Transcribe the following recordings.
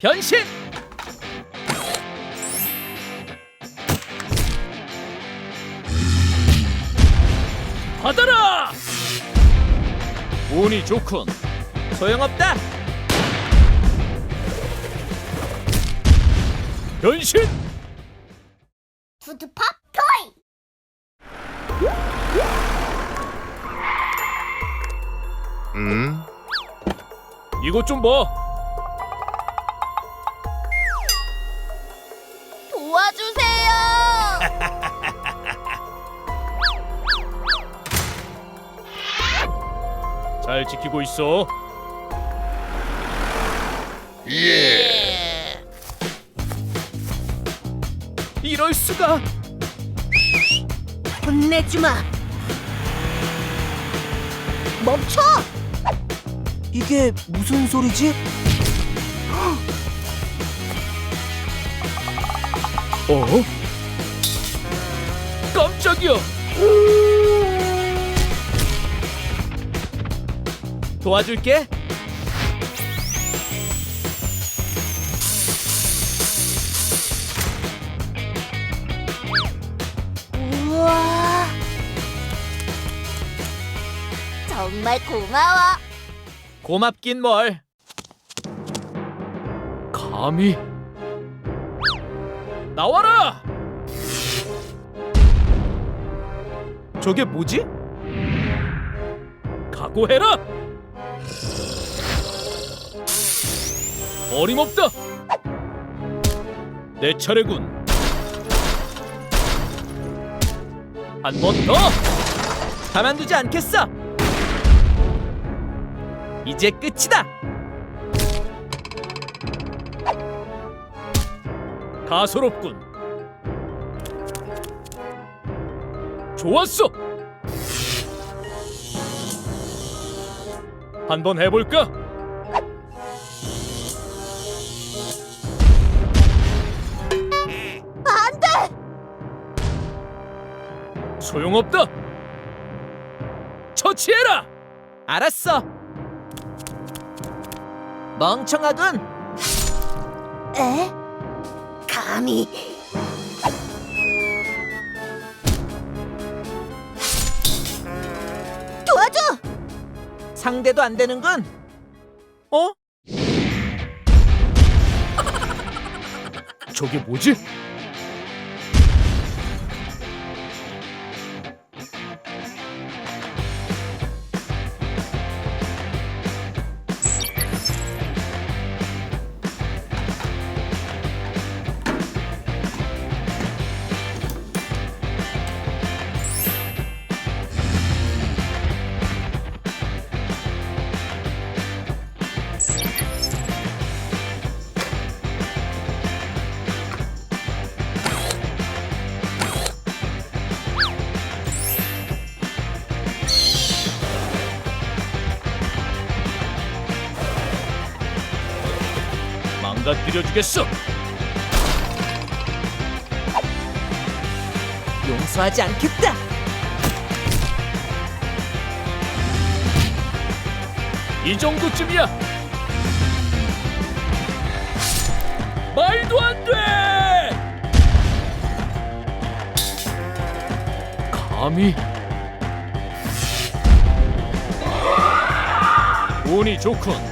변신! 받아라! 운이 좋군. 소용없다. 변신! 푸드팝 토이 음? 이것 좀 봐. 잘 지키고 있어. 예. 이럴 수가. 혼내주마 멈춰 이게 무슨 소리지? 어? 깜짝이야. 도와줄게. 우와 정말 고마워 고맙긴 뭘. 감히 나와라. 저게 뭐지? 각오해라. 어림없다. 내 차례군. 한 번 더. 가만두지 않겠어. 이제 끝이다. 가소롭군. 좋았어. 한번 해볼까? 안 돼 소용없다. 처치해라. 알았어. 멍청하군. 에? 감히 상대도 안 되는군. 어? 저게 뭐지? 망가뜨려 주겠어. 용서하지 않겠다. 이 정도쯤이야. 말도 안 돼. 감히 운이 좋군.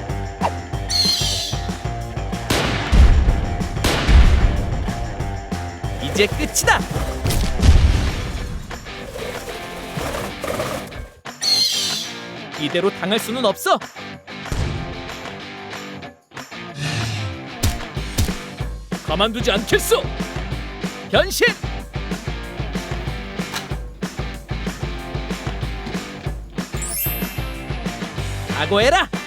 이제 끝이다. 이대로 당할 수는 없어. 가만두지 않겠어. 변신. 각오해라.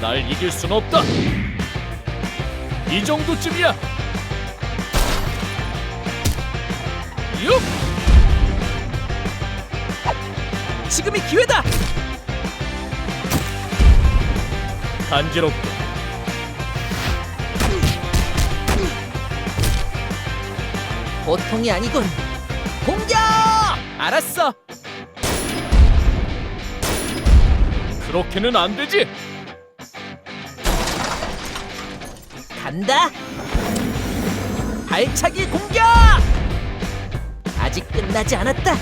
날 이길 순 없다. 이 정도쯤이야. 육. 지금이 기회다. 간지럽고. 보통이 아니군. 공격! 알았어. 그렇게는 안 되지. 간다. 발차기 공격! 아직 끝나지 않았다.